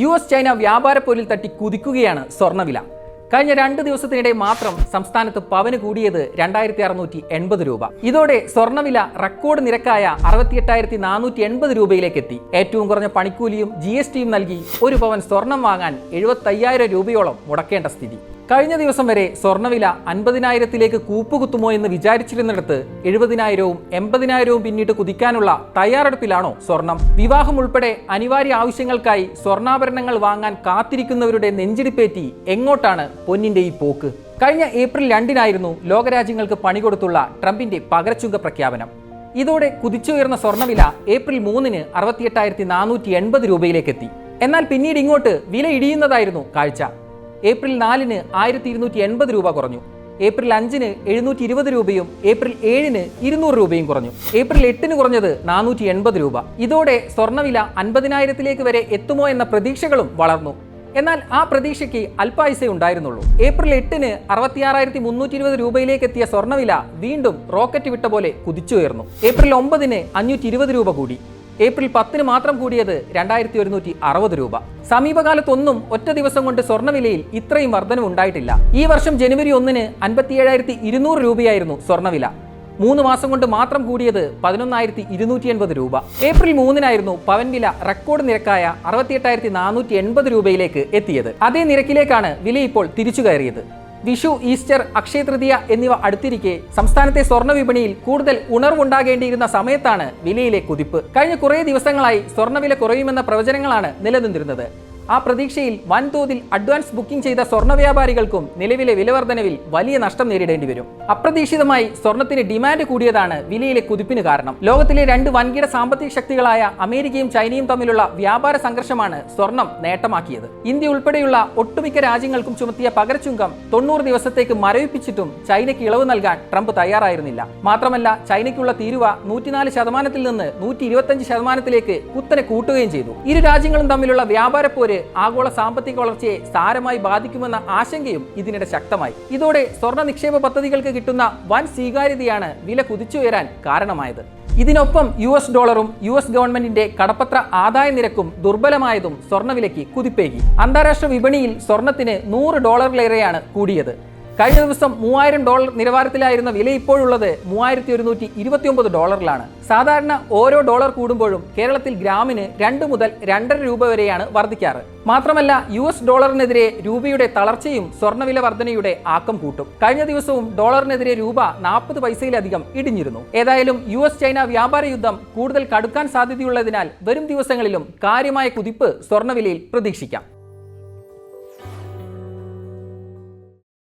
U S China വ്യാപാര പോരിൽ തട്ടി കുതിക്കുകയാണ് സ്വർണവില കഴിഞ്ഞ രണ്ട് ദിവസത്തിനിടെ മാത്രം സംസ്ഥാനത്ത് പവന് കൂടിയത് രണ്ടായിരത്തി അറുന്നൂറ്റി എൺപത് രൂപ. ഇതോടെ സ്വർണവില റെക്കോർഡ് നിരക്കായ അറുപത്തിയെട്ടായിരത്തി നാനൂറ്റി എൺപത് രൂപയിലേക്ക് എത്തി ഏറ്റവും കുറഞ്ഞ പണിക്കൂലിയും ജി എസ് ടിയും നൽകി ഒരു പവൻ സ്വർണം വാങ്ങാൻ എഴുപത്തയ്യായിരം രൂപയോളം മുടക്കേണ്ട സ്ഥിതി. കഴിഞ്ഞ ദിവസം വരെ സ്വർണവില അൻപതിനായിരത്തിലേക്ക് കൂപ്പുകുത്തുമോ എന്ന് വിചാരിച്ചിരുന്നിടത്ത് എഴുപതിനായിരവും എൺപതിനായിരവും പിന്നിട്ട് കുതിക്കാനുള്ള തയ്യാറെടുപ്പിലാണോ സ്വർണം. വിവാഹം ഉൾപ്പെടെ അനിവാര്യ ആവശ്യങ്ങൾക്കായി സ്വർണാഭരണങ്ങൾ വാങ്ങാൻ കാത്തിരിക്കുന്നവരുടെ നെഞ്ചിടിപ്പേറ്റി എങ്ങോട്ടാണ് പൊന്നിന്റെ ഈ പോക്ക്? കഴിഞ്ഞ ഏപ്രിൽ രണ്ടിനായിരുന്നു ലോകരാജ്യങ്ങൾക്ക് പണി കൊടുത്തുള്ള ട്രംപിന്റെ പകരച്ചുങ്ക പ്രഖ്യാപനം. ഇതോടെ കുതിച്ചുയർന്ന സ്വർണവില ഏപ്രിൽ മൂന്നിന് അറുപത്തിയെട്ടായിരത്തി നാനൂറ്റി എൺപത് രൂപയിലേക്ക് എത്തി എന്നാൽ പിന്നീട് ഇങ്ങോട്ട് വില ഇടിയുന്നതായിരുന്നു കാഴ്ച. ഏപ്രിൽ നാലിന് ആയിരത്തി ഇരുന്നൂറ്റി എൺപത് രൂപ കുറഞ്ഞു. ഏപ്രിൽ അഞ്ചിന് എഴുന്നൂറ്റി ഇരുപത് രൂപയും ഏപ്രിൽ ഏഴിന് ഇരുന്നൂറ് രൂപയും കുറഞ്ഞു. ഏപ്രിൽ എട്ടിന് കുറഞ്ഞത് നാനൂറ്റി എൺപത് രൂപ. ഇതോടെ സ്വർണവില അൻപതിനായിരത്തിലേക്ക് വരെ എത്തുമോ എന്ന പ്രതീക്ഷകളും വളർന്നു. എന്നാൽ ആ പ്രതീക്ഷയ്ക്ക് അല്പായുസേ ഉണ്ടായിരുന്നുള്ളൂ. ഏപ്രിൽ എട്ടിന് അറുപത്തിയാറായിരത്തി മുന്നൂറ്റി ഇരുപത് രൂപയിലേക്ക് എത്തിയ സ്വർണവില വീണ്ടും റോക്കറ്റ് വിട്ട പോലെ കുതിച്ചുയർന്നു. ഏപ്രിൽ ഒമ്പതിന് അഞ്ഞൂറ്റി ഇരുപത് രൂപ കൂടി. ഏപ്രിൽ പത്തിന് മാത്രം കൂടിയത് രണ്ടായിരത്തി ഒരുന്നൂറ്റി അറുപത് രൂപ. സമീപകാലത്തൊന്നും ഒറ്റ ദിവസം കൊണ്ട് സ്വർണവിലയിൽ ഇത്രയും വർധനവുണ്ടായിട്ടില്ല ഈ വർഷം ജനുവരി ഒന്നിന് അൻപത്തിയേഴായിരത്തി ഇരുന്നൂറ് രൂപയായിരുന്നു സ്വർണവില മൂന്ന് മാസം കൊണ്ട് മാത്രം കൂടിയത് പതിനൊന്നായിരത്തി ഇരുന്നൂറ്റി എൺപത് രൂപ. ഏപ്രിൽ മൂന്നിനായിരുന്നു പവൻ വില റെക്കോർഡ് നിരക്കായ അറുപത്തിയെട്ടായിരത്തി നാനൂറ്റി എൺപത് രൂപയിലേക്ക് എത്തിയത്. അതേ നിരക്കിലേക്കാണ് വില ഇപ്പോൾ തിരിച്ചു കയറിയത്. വിഷു ഈസ്റ്റർ അക്ഷയ തൃതീയ എന്നിവ അടുത്തിരിക്കെ സംസ്ഥാനത്തെ സ്വർണ വിപണിയിൽ കൂടുതൽ ഉണർവുണ്ടാകേണ്ടിയിരുന്ന സമയത്താണ് വിലയിലെ കുതിപ്പ്. കഴിഞ്ഞ കുറേ ദിവസങ്ങളായി സ്വർണവില കുറയുമെന്ന പ്രവചനങ്ങളാണ് നിലനിന്നിരുന്നത്. ആ പ്രതീക്ഷയിൽ വൻതോതിൽ അഡ്വാൻസ് ബുക്കിംഗ് ചെയ്ത സ്വർണ വ്യാപാരികൾക്കും നിലവിലെ വിലവർധനവിൽ വലിയ നഷ്ടം നേരിടേണ്ടി വരും. അപ്രതീക്ഷിതമായി സ്വർണത്തിന് ഡിമാൻഡ് കൂടിയതാണ് വിലയിലെ കുതിപ്പിന് കാരണം. ലോകത്തിലെ രണ്ട് വൻകിട സാമ്പത്തിക ശക്തികളായ അമേരിക്കയും ചൈനയും തമ്മിലുള്ള വ്യാപാര സംഘർഷമാണ് സ്വർണം നേട്ടമാക്കിയത്. ഇന്ത്യ ഉൾപ്പെടെയുള്ള ഒട്ടുമിക്ക രാജ്യങ്ങൾക്കും ചുമത്തിയ പകരച്ചുങ്കം തൊണ്ണൂറ് ദിവസത്തേക്ക് മരവിപ്പിച്ചിട്ടും ചൈനയ്ക്ക് ഇളവ് നൽകാൻ ട്രംപ് തയ്യാറായിരുന്നില്ല. മാത്രമല്ല ചൈനയ്ക്കുള്ള തീരുവ നൂറ്റിനാല് ശതമാനത്തിൽ നിന്ന് നൂറ്റി ഇരുപത്തഞ്ച് ശതമാനത്തിലേക്ക് കുത്തനെ കൂട്ടുകയും ചെയ്തു. ഇരു രാജ്യങ്ങളും തമ്മിലുള്ള വ്യാപാര പോര് ആഗോള സാമ്പത്തിക വളർച്ചയെ സാരമായി ബാധിക്കുമെന്ന ആശങ്കയും ഇതിനിടെ ശക്തമായി. ഇതോടെ സ്വർണ നിക്ഷേപ പദ്ധതികൾക്ക് കിട്ടുന്ന വൻ സ്വീകാര്യതയാണ് വില കുതിച്ചുയരാൻ കാരണമായത്. ഇതിനൊപ്പം യു എസ് ഡോളറും യു എസ് ഗവൺമെന്റിന്റെ കടപ്പത്ര ആദായ നിരക്കും ദുർബലമായതും സ്വർണവിലയ്ക്ക് കുതിപ്പേകി. അന്താരാഷ്ട്ര വിപണിയിൽ സ്വർണത്തിന് നൂറ് ഡോളറിലേറെയാണ് കൂടിയത്. കഴിഞ്ഞ ദിവസം മൂവായിരം ഡോളർ നിലവാരത്തിലായിരുന്ന വില ഇപ്പോഴുള്ളത് മൂവായിരത്തി ഒരുന്നൂറ്റി ഇരുപത്തിയൊമ്പത് ഡോളറിലാണ്. സാധാരണ ഓരോ ഡോളർ കൂടുമ്പോഴും കേരളത്തിൽ ഗ്രാമിന് രണ്ട് മുതൽ രണ്ടര രൂപ വരെയാണ് വർദ്ധിക്കാറ്. മാത്രമല്ല യു എസ് ഡോളറിനെതിരെ രൂപയുടെ തളർച്ചയും സ്വർണവില വർധനയുടെ ആക്കം കൂട്ടും. കഴിഞ്ഞ ദിവസവും ഡോളറിനെതിരെ രൂപ നാൽപ്പത് പൈസയിലധികം ഇടിഞ്ഞിരുന്നു. ഏതായാലും യു എസ് ചൈന വ്യാപാര യുദ്ധം കൂടുതൽ കടുക്കാൻ സാധ്യതയുള്ളതിനാൽ വരും ദിവസങ്ങളിലും കാര്യമായ കുതിപ്പ് സ്വർണവിലയിൽ പ്രതീക്ഷിക്കാം.